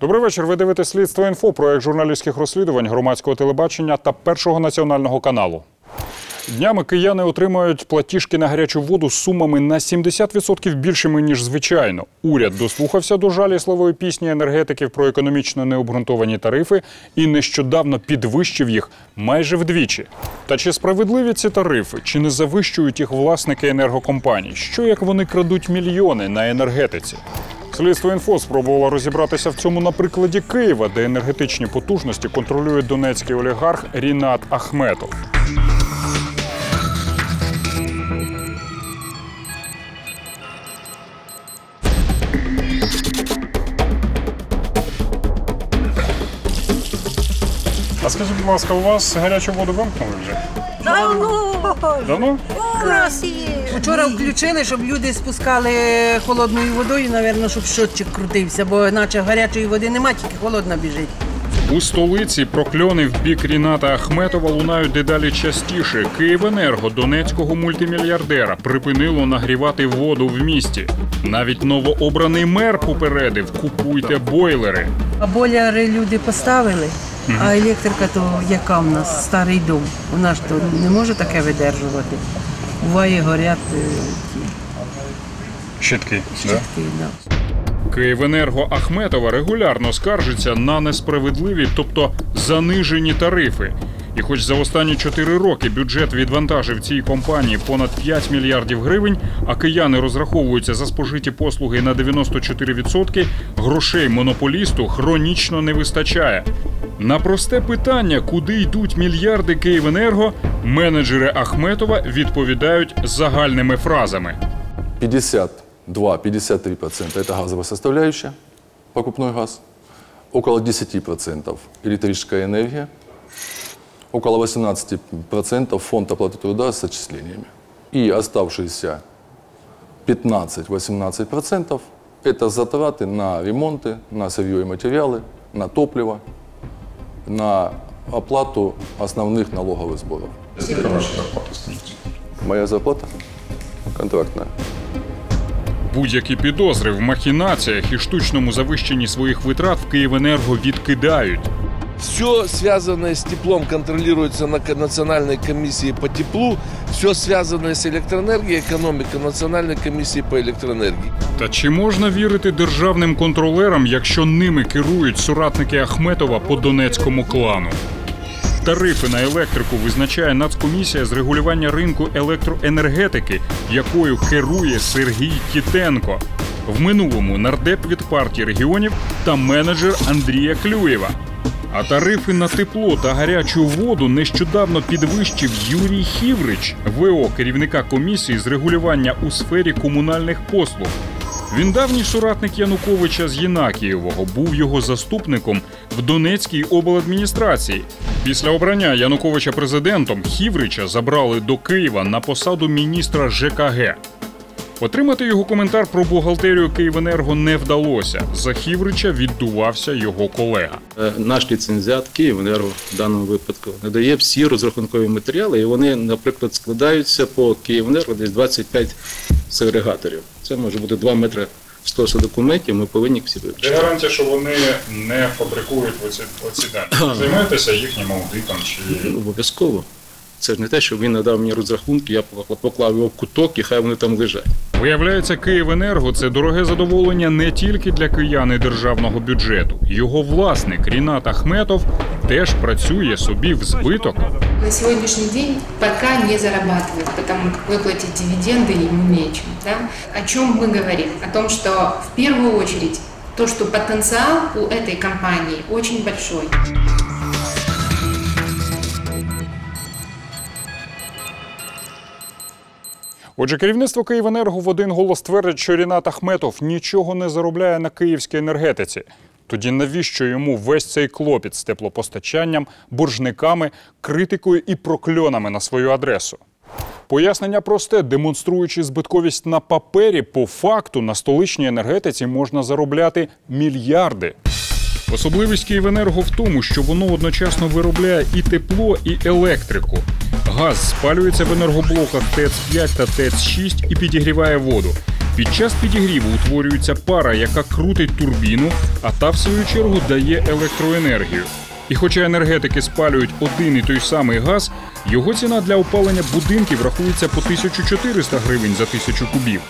Добрий вечір. Ви дивитесь слідство інфо, проект журналістських розслідувань громадського телебачення та першого національного каналу. Днями кияни отримають платіжки на гарячу воду з сумами на 70% більшими ніж звичайно. Уряд дослухався до жалісливої пісні енергетиків про економічно необґрунтовані тарифи і нещодавно підвищив їх майже вдвічі. Та чи справедливі ці тарифи, чи не завищують їх власники енергокомпаній? Що як вони крадуть мільйони на енергетиці? Слідство інфо спробувало розібратися в цьому на прикладі Києва, де енергетичні потужності контролює донецький олігарх Рінат Ахметов. А скажіть, будь ласка, у вас гарячу воду вимкнули вже? Давно Давно? у нас є. Вчора включили, щоб люди спускали холодною водою, напевно, щоб щотчик крутився, бо наче гарячої води нема, тільки холодна біжить. У столиці прокльони в бік Ріната Ахметова лунають дедалі частіше. Київенерго донецького мультимільярдера припинило нагрівати воду в місті. Навіть новообраний мер попередив купуйте бойлери. А боляри люди поставили, а електрика то яка в нас старий дом. Вона ж то не може таке видержувати. Буває, горять е, Щитки. ті щитки. Да. Київенерго Ахметова регулярно скаржиться на несправедливі, тобто занижені тарифи. І хоч за останні 4 роки бюджет відвантажив цій компанії понад 5 мільярдів гривень, а кияни розраховуються за спожиті послуги на 94%, грошей монополісту хронічно не вистачає. На просте питання, куди йдуть мільярди Київенерго, менеджери Ахметова відповідають загальними фразами. 52-53% это газовая составляющая, покупной газ, около 10% электрическая энергия, около 18% фонд оплаты труда с отчислениями. И оставшиеся 15-18% это затраты на ремонты, на сырье и материалы, на топливо, на оплату основных налоговых сборов. Моя зарплата контрактная. Будь-які підозри в махінаціях і штучному завищенні своїх витрат в Київенерго відкидають. Все связанное с теплом контролируется на ко- Национальной комиссии по теплу. Все связанное с электроэнергией, экономика Национальной комиссии по электроэнергии. Та чи можна вірити державним контролерам, якщо ними керують соратники Ахметова по донецькому клану? Тарифи на електрику визначає Нацкомісія з регулювання ринку електроенергетики, якою керує Сергій Кітенко. В минулому нардеп від партії регіонів та менеджер Андрія Клюєва. А тарифи на тепло та гарячу воду нещодавно підвищив Юрій Хіврич, ВО керівника комісії з регулювання у сфері комунальних послуг. Він давній соратник Януковича з Єнакієвого, був його заступником в Донецькій обладміністрації. Після обрання Януковича президентом Хіврича забрали до Києва на посаду міністра ЖКГ. Отримати його коментар про бухгалтерію Київенерго не вдалося. За Хіврича віддувався його колега. Е, Наш ліцензіат Київенерго в даному випадку надає всі розрахункові матеріали, і вони, наприклад, складаються по Київенерго десь 25 сегрегаторів. Це може бути 2 метри стосу документів. Ми повинні всі вивчити. гарантія, що вони не фабрикують оці, оці дані? Займаєтеся їхнім аудитом чи Ну, Обов'язково. Це ж не те, що він надав мені розрахунки, я поклав його в куток і хай вони там лежать. Виявляється, Київенерго це дороге задоволення не тільки для киян і державного бюджету. Його власник Рінат Ахметов теж працює собі в збиток. На сегодняшний день пока не зарабатывает, потому как выплатить дивиденды ему нечем. Да? О чем мы говорим? О том, что в первую очередь то, что потенциал у этой компании очень большой. Отже, керівництво Київенерго в один голос твердить, що Рінат Ахметов нічого не заробляє на київській енергетиці. Тоді навіщо йому весь цей клопіт з теплопостачанням, боржниками, критикою і прокльонами на свою адресу? Пояснення просте, демонструючи збитковість на папері, по факту на столичній енергетиці можна заробляти мільярди. Особливість Київенерго в тому, що воно одночасно виробляє і тепло, і електрику. Газ спалюється в енергоблоках ТЕЦ-5 та ТЕЦ-6 і підігріває воду. Під час підігріву утворюється пара, яка крутить турбіну, а та, в свою чергу, дає електроенергію. І хоча енергетики спалюють один і той самий газ, його ціна для опалення будинків рахується по 1400 гривень за тисячу кубів.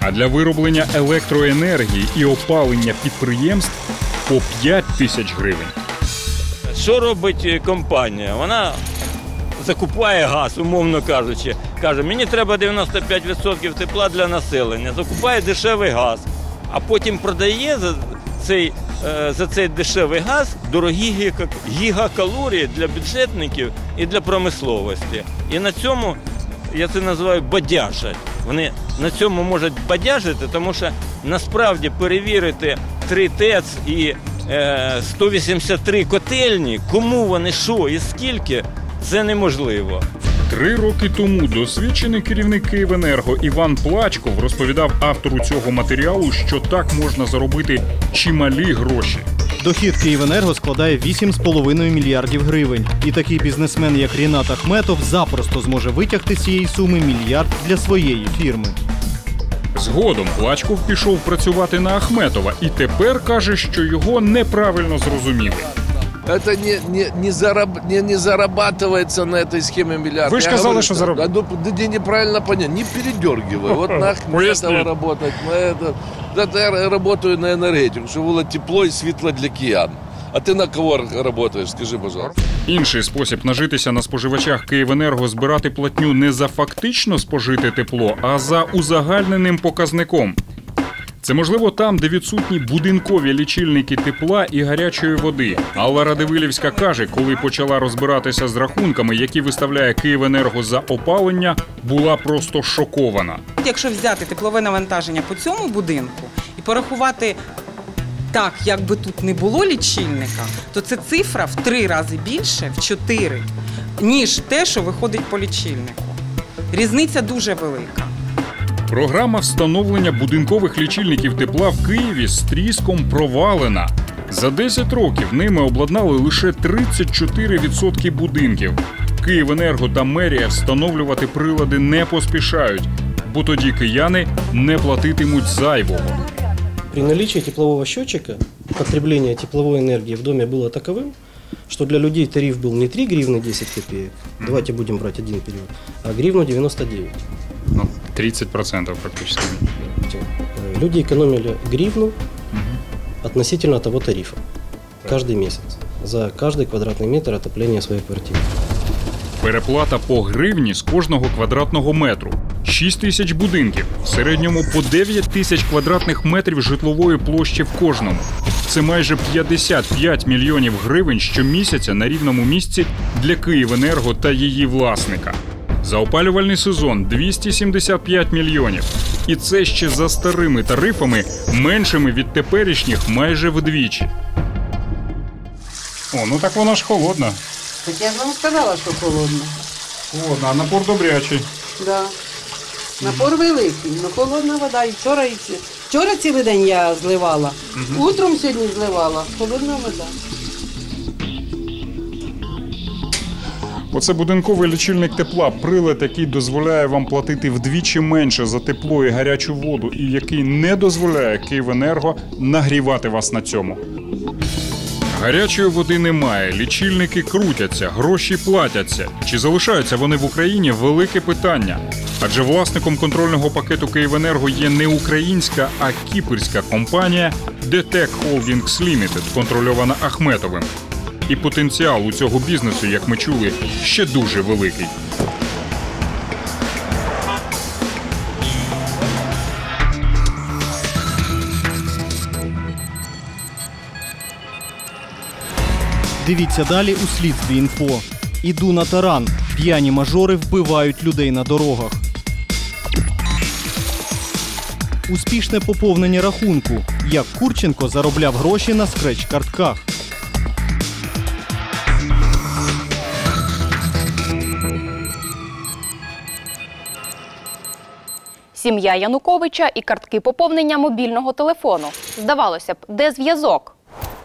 А для вироблення електроенергії і опалення підприємств по 5 тисяч гривень. Що робить е, компанія? Вона закупає газ, умовно кажучи. Каже, мені треба 95% тепла для населення. Закупає дешевий газ, а потім продає за цей, е, за цей дешевий газ дорогі гігакалорії для бюджетників і для промисловості. І на цьому я це називаю бадяжать. Вони на цьому можуть бадяжити, тому що насправді перевірити 3 ТЕЦ і е, 183 котельні, кому вони що і скільки, це неможливо. Три роки тому досвідчений керівник Київенерго Іван Плачков розповідав автору цього матеріалу, що так можна заробити чималі гроші. Дохід Київенерго складає 8,5 мільярдів гривень. І такий бізнесмен, як Рінат Ахметов, запросто зможе витягти з цієї суми мільярд для своєї фірми. Згодом Плачков пішов працювати на Ахметова і тепер каже, що його неправильно зрозуміли. Это не, не, не, зараб, не, не зарабатывается на этой схеме миллиард. Вы ж Я сказали, говорю, что да, зараб- да, ну, да, неправильно понять. Не передергивай. Вот на Поясни. Ахметова работать, на это. Да, да, я работаю на энергетику, чтобы было тепло и светло для киян. А ты на кого работаешь, скажи, пожалуйста. Інший спосіб нажитися на споживачах Київенерго збирати платню не за фактично спожите тепло, а за узагальненим показником. Це можливо там, де відсутні будинкові лічильники тепла і гарячої води. Алла Радивилівська каже, коли почала розбиратися з рахунками, які виставляє Київенерго за опалення, була просто шокована. Якщо взяти теплове навантаження по цьому будинку і порахувати так, як би тут не було лічильника, то це цифра в три рази більше, в чотири, ніж те, що виходить по лічильнику. Різниця дуже велика. Програма встановлення будинкових лічильників тепла в Києві з тріском провалена. За 10 років ними обладнали лише 34% будинків. Київенерго та мерія встановлювати прилади не поспішають, бо тоді кияни не платитимуть зайвого. При наличии теплового счетчика потребление тепловой энергии в доме было таковым, что для людей тариф был не 3 гривны 10 копеек, давайте будем брать один период, а гривну 99. Ну, 30% практично. Э, Люди экономили гривну относительно того тарифа каждый месяц за каждый квадратный метр отопления своей квартиры. Переплата по гривні з кожного квадратного метру. 6 тисяч будинків, в середньому по 9 тисяч квадратних метрів житлової площі в кожному. Це майже 55 мільйонів гривень щомісяця на рівному місці для Київенерго та її власника. За опалювальний сезон 275 мільйонів. І це ще за старими тарифами, меншими від теперішніх майже вдвічі. О, ну так вона ж холодна. Так я ж вам сказала, що холодно. Холодна, а напор добрячий. Да. Напор великий, але холодна вода. І вчора, і ці- вчора цілий день я зливала. Утром сьогодні зливала. Холодна вода. Оце будинковий лічильник тепла, прилад, який дозволяє вам платити вдвічі менше за тепло і гарячу воду, і який не дозволяє Київенерго нагрівати вас на цьому. Гарячої води немає, лічильники крутяться, гроші платяться. Чи залишаються вони в Україні велике питання? Адже власником контрольного пакету Київенерго є не українська, а кіпрська компанія DTEC Holdings Limited, контрольована Ахметовим. І потенціал у цього бізнесу, як ми чули, ще дуже великий. Дивіться далі у слідстві інфо. Іду на таран. П'яні мажори вбивають людей на дорогах. Успішне поповнення рахунку. Як Курченко заробляв гроші на скреч-картках. Сім'я Януковича і картки поповнення мобільного телефону. Здавалося б, де зв'язок?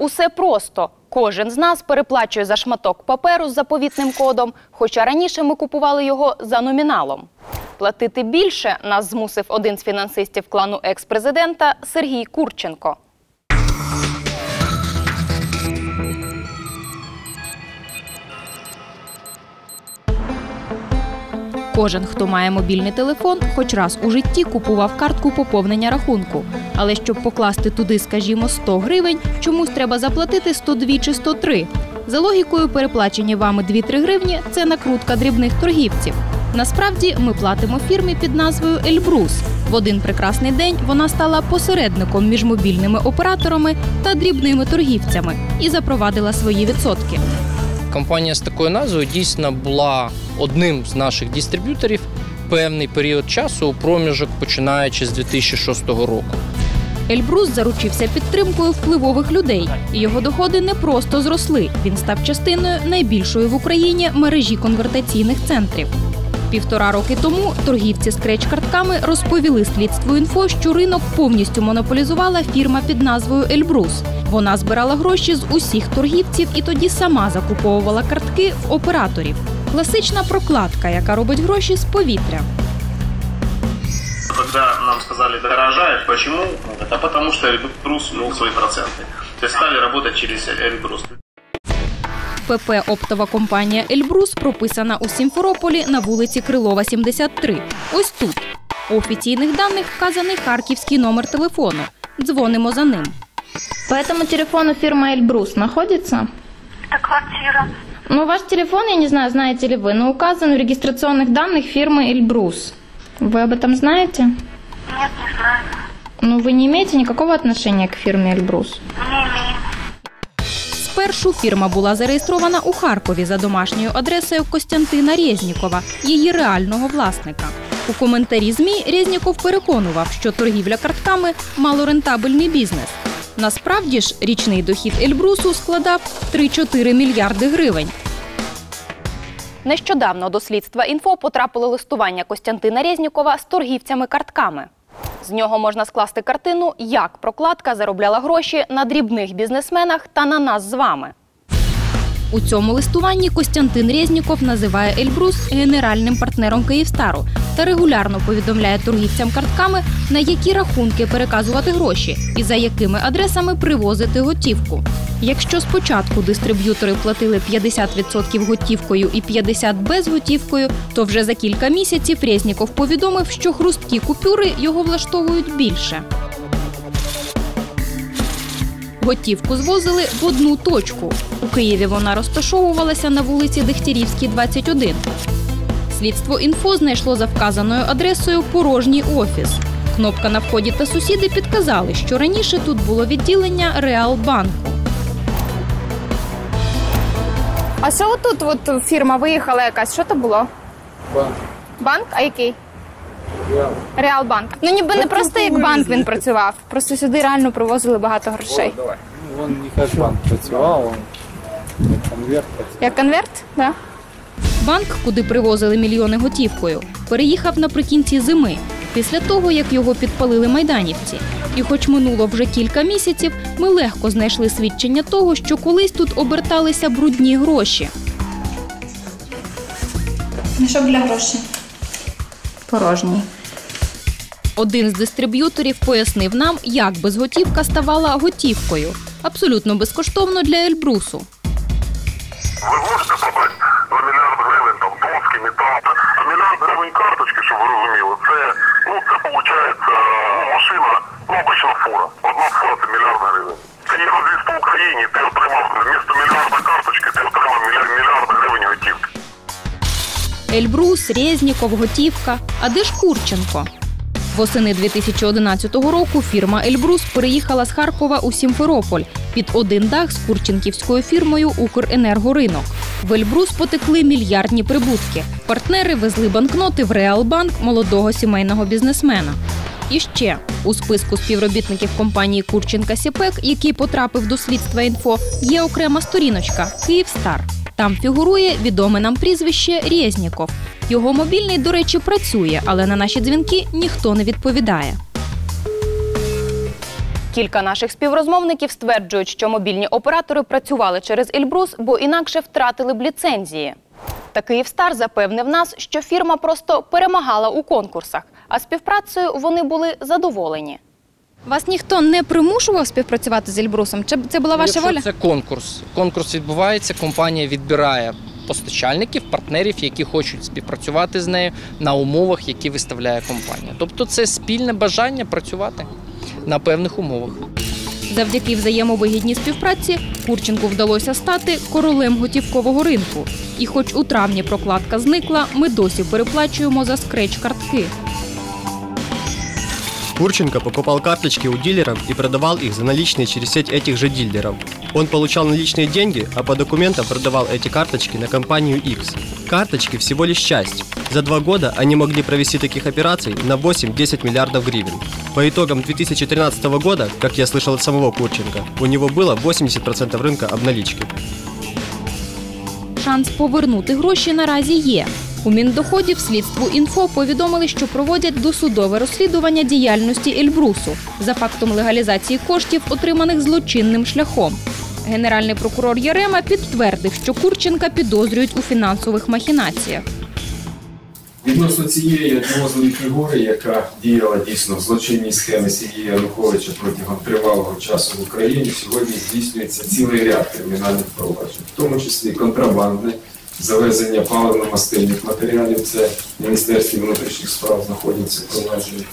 Усе просто. Кожен з нас переплачує за шматок паперу з заповітним кодом, хоча раніше ми купували його за номіналом. платити більше, нас змусив один з фінансистів клану екс-президента Сергій Курченко. Кожен, хто має мобільний телефон, хоч раз у житті купував картку поповнення рахунку. Але щоб покласти туди, скажімо, 100 гривень, чомусь треба заплатити 102 чи 103. За логікою, переплачені вами 2-3 гривні це накрутка дрібних торгівців. Насправді ми платимо фірмі під назвою Ельбрус. В один прекрасний день вона стала посередником між мобільними операторами та дрібними торгівцями і запровадила свої відсотки. Компанія з такою назвою дійсно була одним з наших дистриб'юторів певний період часу у проміжок починаючи з 2006 року. Ельбрус заручився підтримкою впливових людей, і його доходи не просто зросли. Він став частиною найбільшої в Україні мережі конвертаційних центрів. Півтора роки тому торгівці з креч-картками розповіли слідству інфо, що ринок повністю монополізувала фірма під назвою Ельбрус. Вона збирала гроші з усіх торгівців і тоді сама закуповувала картки в операторів. Класична прокладка, яка робить гроші з повітря. Когда нам сказали дорожает, почему? Он говорит, А потому что Эльбрус ввел свои проценты. То есть стали работать через Эльбрус. ПП оптова компанія Ельбрус прописана у Сімферополі на вулиці Крилова, 73. Ось тут. У офіційних даних вказаний харківський номер телефону. Дзвонимо за ним. По этому телефону фирма Эльбрус находится? Это квартира. Ну, ваш телефон, я не знаю, знаете ли вы, но указан в регистрационных данных фирмы Эльбрус. Вы об этом знаете? Нет, не знаю. Ну, вы не имеете никакого отношения к фирме Эльбрус? Не имею. Спершу фірма була зареєстрована у Харкові за домашньою адресою Костянтина Резнікова, її реального власника. У коментарі ЗМІ Резніков переконував, що торгівля картками малорентабельний бізнес. Насправді ж річний дохід Ельбрусу складав 3-4 мільярди гривень. Нещодавно до слідства інфо потрапило листування Костянтина Резнікова з торгівцями картками. З нього можна скласти картину, як прокладка заробляла гроші на дрібних бізнесменах та на нас з вами. У цьому листуванні Костянтин Резніков називає Ельбрус генеральним партнером Київстару та регулярно повідомляє торгівцям картками, на які рахунки переказувати гроші і за якими адресами привозити готівку. Якщо спочатку дистриб'ютори платили 50% готівкою і 50% безготівкою, то вже за кілька місяців Резніков повідомив, що хрусткі купюри його влаштовують більше. Готівку звозили в одну точку. У Києві вона розташовувалася на вулиці Дегтярівській, 21. Слідство інфо знайшло за вказаною адресою порожній офіс. Кнопка на вході та сусіди підказали, що раніше тут було відділення Реалбанку. А що тут от фірма виїхала якась? Що то було? Банк. Банк? А який? Реалбанк. Ну ніби не просто як банк він працював. Просто сюди реально привозили багато грошей. Вон не как банк працював, он як конверт працював. Як конверт? Да? Банк, куди привозили мільйони готівкою, переїхав наприкінці зими, після того, як його підпалили майданівці. І хоч минуло вже кілька місяців, ми легко знайшли свідчення того, що колись тут оберталися брудні гроші. Мішок для грошей. Порожній. Один з дистриб'юторів пояснив нам, як безготівка ставала готівкою. Абсолютно безкоштовно для Ельбрусу. Ви можете подати за мільярд гривень там доски, метал, а мільярд гривень карточки, щоб ви розуміли, це, ну, це виходить машина, ну, обична фура. Одна фура це мільярд гривень. Це є розріз по Україні, ти отримав вмісто мільярда карточки, ти отримав мільярд гривень готівки. Ельбрус, Резніков, Готівка. А де ж Курченко? Восени 2011 року фірма Ельбрус переїхала з Харкова у Сімферополь під один дах з курченківською фірмою Укренергоринок. В Ельбрус потекли мільярдні прибутки. Партнери везли банкноти в Реалбанк молодого сімейного бізнесмена. І ще у списку співробітників компанії Курченка Сіпек, який потрапив до слідства інфо, є окрема сторіночка Київстар. Там фігурує відоме нам прізвище Резніков. Його мобільний, до речі, працює, але на наші дзвінки ніхто не відповідає. Кілька наших співрозмовників стверджують, що мобільні оператори працювали через Ельбрус, бо інакше втратили б ліцензії. Та Київстар запевнив нас, що фірма просто перемагала у конкурсах, а співпрацею вони були задоволені. Вас ніхто не примушував співпрацювати з Ельбрусом? Чи це була ваша Якщо воля? Це конкурс. Конкурс відбувається, компанія відбирає постачальників, партнерів, які хочуть співпрацювати з нею на умовах, які виставляє компанія. Тобто це спільне бажання працювати на певних умовах. Завдяки взаємовигідній співпраці Курченку вдалося стати королем готівкового ринку. І хоч у травні прокладка зникла, ми досі переплачуємо за скреч-картки. Курченко покупал карточки у дилеров и продавал их за наличные через сеть этих же дилеров. Он получал наличные деньги, а по документам продавал эти карточки на компанию X. Карточки всего лишь часть. За два года они могли провести таких операций на 8-10 миллиардов гривен. По итогам 2013 года, как я слышал от самого Курченко, у него было 80% рынка обналички. Шанс повернути гроші наразі є. У Міндоходів слідству інфо повідомили, що проводять досудове розслідування діяльності Ельбрусу за фактом легалізації коштів, отриманих злочинним шляхом. Генеральний прокурор Ярема підтвердив, що Курченка підозрюють у фінансових махінаціях. Відносно цієї одноозливої фігури, яка діяла дійсно в злочинній схемі Сергія Януковича протягом тривалого часу в Україні, сьогодні здійснюється цілий ряд кримінальних проваджень, в тому числі контрабандне, завезення паливно-мастильних матеріалів, це в Міністерстві внутрішніх справ знаходяться провадження,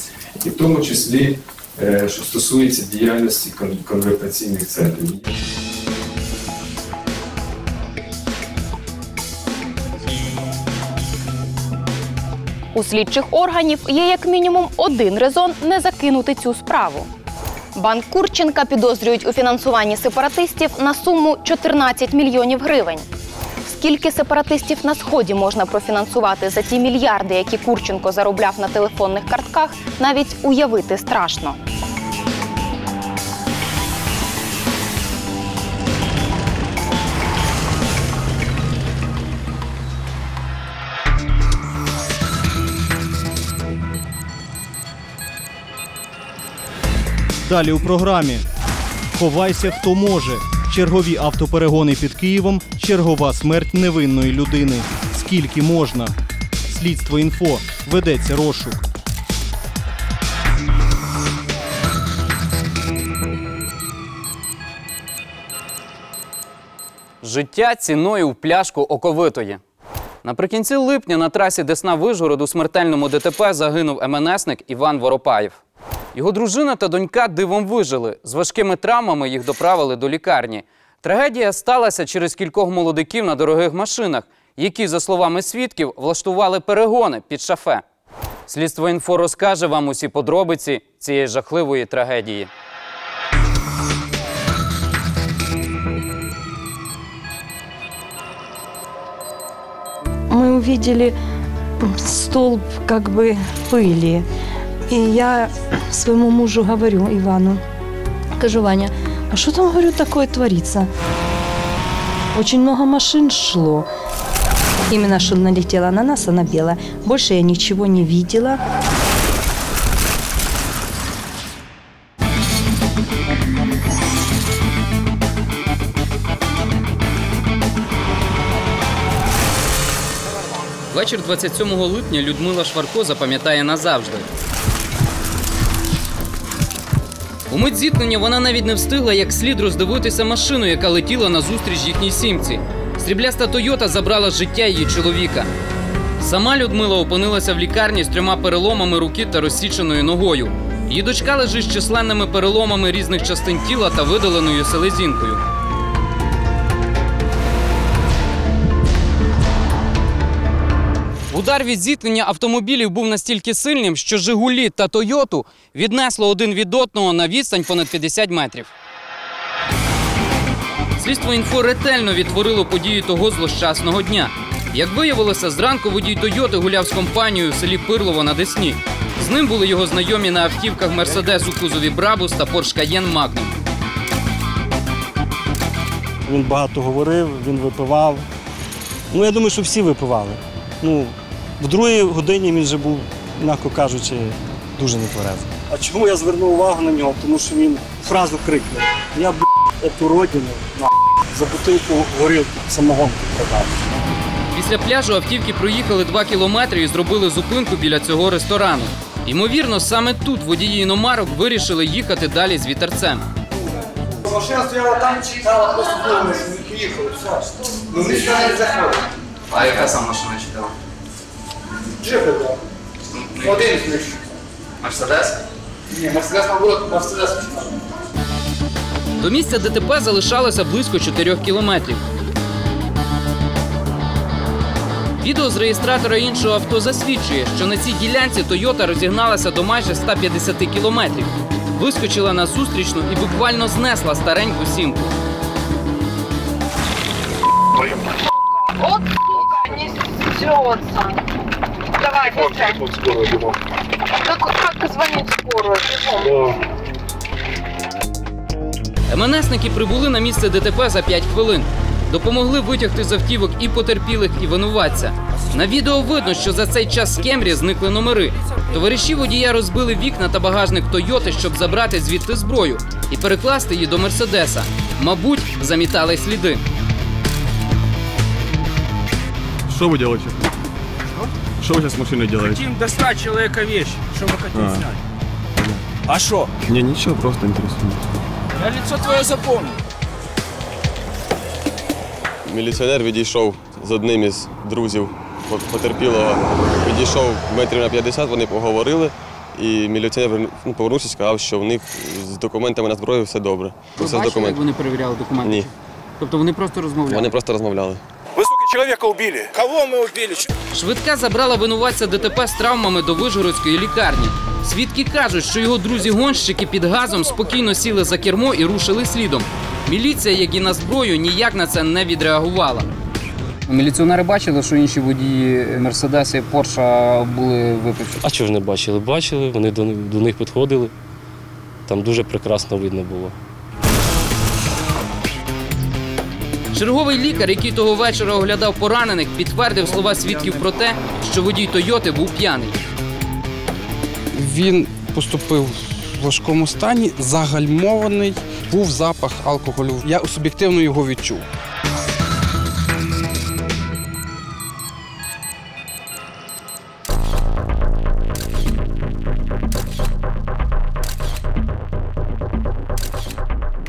і в тому числі, е, що стосується діяльності кон- конвертаційних центрів. У слідчих органів є як мінімум один резон не закинути цю справу. Банк Курченка підозрюють у фінансуванні сепаратистів на суму 14 мільйонів гривень. Скільки сепаратистів на сході можна профінансувати за ті мільярди, які Курченко заробляв на телефонних картках, навіть уявити страшно. Далі у програмі Ховайся, хто може. Чергові автоперегони під Києвом. Чергова смерть невинної людини. Скільки можна? Слідство інфо ведеться розшук. Життя ціною в пляшку оковитої. Наприкінці липня на трасі Десна Вижгород у смертельному ДТП загинув МНСник Іван Воропаєв. Його дружина та донька дивом вижили. З важкими травмами їх доправили до лікарні. Трагедія сталася через кількох молодиків на дорогих машинах, які, за словами свідків, влаштували перегони під шафе. Слідство інфо розкаже вам усі подробиці цієї жахливої трагедії. Мы увидели столб как бы пыли. И я своему мужу говорю, Ивану, скажу, Ваня, а что там, говорю, такое творится? Очень много машин шло. Именно что налетела на нас, она белая. Больше я ничего не видела. Вечір 27 липня Людмила Шварко запам'ятає назавжди. У мить зіткнення вона навіть не встигла як слід роздивитися машину, яка летіла назустріч їхній сімці. Срібляста Тойота забрала життя її чоловіка. Сама Людмила опинилася в лікарні з трьома переломами руки та розсіченою ногою. Її дочка лежить з численними переломами різних частин тіла та видаленою селезінкою. Удар від зіткнення автомобілів був настільки сильним, що Жигулі та Тойоту віднесло один від одного на відстань понад 50 метрів. Слідство інфо ретельно відтворило події того злощасного дня. Як виявилося, зранку водій Тойоти гуляв з компанією в селі Пирлово на Десні. З ним були його знайомі на автівках Мерседес у кузові Брабус та Порш Каєн Магнум. Він багато говорив, він випивав. Ну, я думаю, що всі випивали. Ну, в другій годині він вже був, м'яко кажучи, дуже нетверезий. А чому я звернув увагу на нього? Тому що він фразу крикнув. Я б эту родину на за бутилку горілки самогонки продав. Після пляжу автівки проїхали 2 кілометри і зробили зупинку біля цього ресторану. Ймовірно, саме тут водії іномарок вирішили їхати далі з вітерцем. Машина стояла там, чекала, просто думала, що не поїхали, все. Ну, не заходимо. А яка сам машина читала? Один з них. Мерседес? Ні, Мерседес, наоборот, Мерседес. До місця ДТП залишалося близько 4 кілометрів. Відео з реєстратора іншого авто засвідчує, що на цій ділянці Тойота розігналася до майже 150 кілометрів. Вискочила на зустрічну і буквально знесла стареньку сімку. Вот, сука, не срется. Давай, быстрее. Скоро бегом. Как, как звонить скорую? Бегом. МНСники прибули на місце ДТП за 5 хвилин. Допомогли витягти з автівок і потерпілих, і винуватця. На відео видно, що за цей час з Кемрі зникли номери. Товариші водія розбили вікна та багажник Тойоти, щоб забрати звідти зброю і перекласти її до Мерседеса. Мабуть, замітали сліди. Что вы делаете? Что вы сейчас с машиной делаете? Хотим достать человека вещи. Что мы хотим А. снять? А что? Не, ничего, просто интересно. Я лицо твое запомнил. Міліціонер відійшов з одним із друзів потерпілого. Відійшов метрів на 50, вони поговорили. І міліціонер ну, повернувся і сказав, що в них з документами на зброю все добре. все з документами. вони перевіряли документи? Ні, Тобто вони просто розмовляли? вони просто розмовляли. Человека убили. Кого мы убили? Швидка забрала винуватця ДТП з травмами до Вижгородської лікарні. Свідки кажуть, що його друзі-гонщики під газом спокійно сіли за кермо і рушили слідом. Міліція, як і на зброю, ніяк на це не відреагувала. Міліціонери бачили, що інші водії Мерседеса і Порша були випивши. А чого ж не бачили? Бачили, вони до, до них підходили. Там дуже прекрасно видно було. Черговий лікар, який того вечора оглядав поранених, підтвердив слова свідків про те, що водій Тойоти був п'яний. Він поступив в важкому стані, загальмований, був запах алкоголю. Я суб'єктивно його відчув.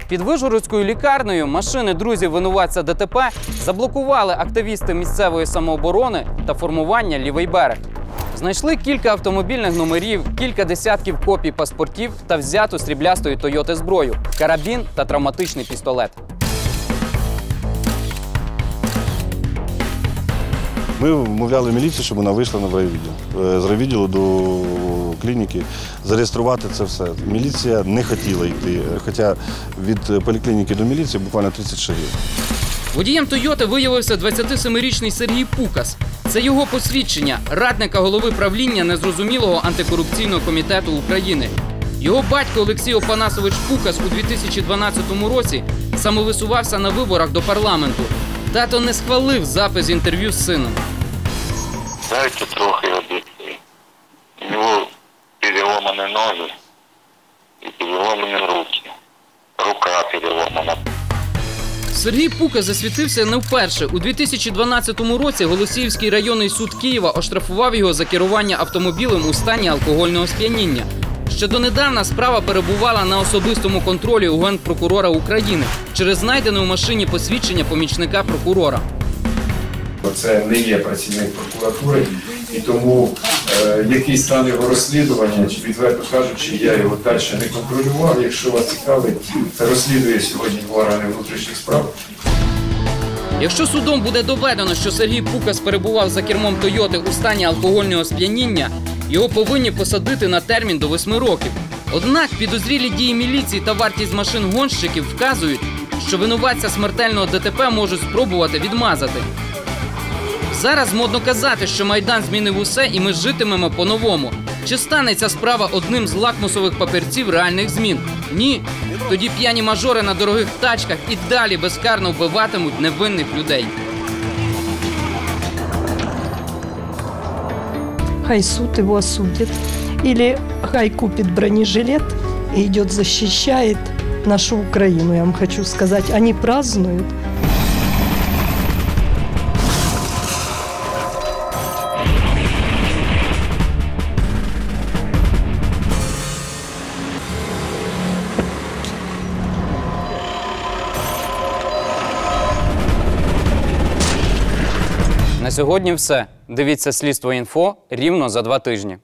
Під Вижгородською лікарнею машини друзів винуватця ДТП заблокували активісти місцевої самооборони та формування лівий берег. Знайшли кілька автомобільних номерів, кілька десятків копій паспортів та взяту сріблястої Тойоти зброю, карабін та травматичний пістолет. Ми вмовляли міліцію, щоб вона вийшла на райвідділ. Е, З райвідділу до клініки зареєструвати це все. Міліція не хотіла йти, е, хоча від поліклініки до міліції буквально 30 шагів. Водієм Тойоти виявився 27-річний Сергій Пукас. Це його посвідчення радника голови правління незрозумілого антикорупційного комітету України. Його батько Олексій Опанасович Пукас у 2012 році самовисувався на виборах до парламенту. Тато не схвалив запис інтерв'ю з сином. Дайте трохи об'єктив. У нього переломані ноги і переломані руки. Рука переломана. Сергій Пука засвітився не вперше. У 2012 році Голосіївський районний суд Києва оштрафував його за керування автомобілем у стані алкогольного сп'яніння. Ще донедавна справа перебувала на особистому контролі у генпрокурора України через знайдене у машині посвідчення помічника прокурора. Це не є працівник прокуратури, і тому е, який стан його розслідування, чи відверто кажучи, я його далі не контролював. Якщо вас цікавить, це розслідує сьогодні органи внутрішніх справ. Якщо судом буде доведено, що Сергій Пукас перебував за кермом Тойоти у стані алкогольного сп'яніння, його повинні посадити на термін до 8 років. Однак підозрілі дії міліції та вартість машин гонщиків вказують, що винуватця смертельного ДТП можуть спробувати відмазати. Зараз модно казати, що майдан змінив усе, і ми житимемо по-новому. Чи стане ця справа одним з лакмусових папірців реальних змін? Ні. Тоді п'яні мажори на дорогих тачках і далі безкарно вбиватимуть невинних людей. Хай суд его осудит. Или хай купит бронежилет и идет защищает нашу Украину, я вам хочу сказать. Они празднуют. На сьогодні все. Дивіться слідство інфо рівно за два тижні.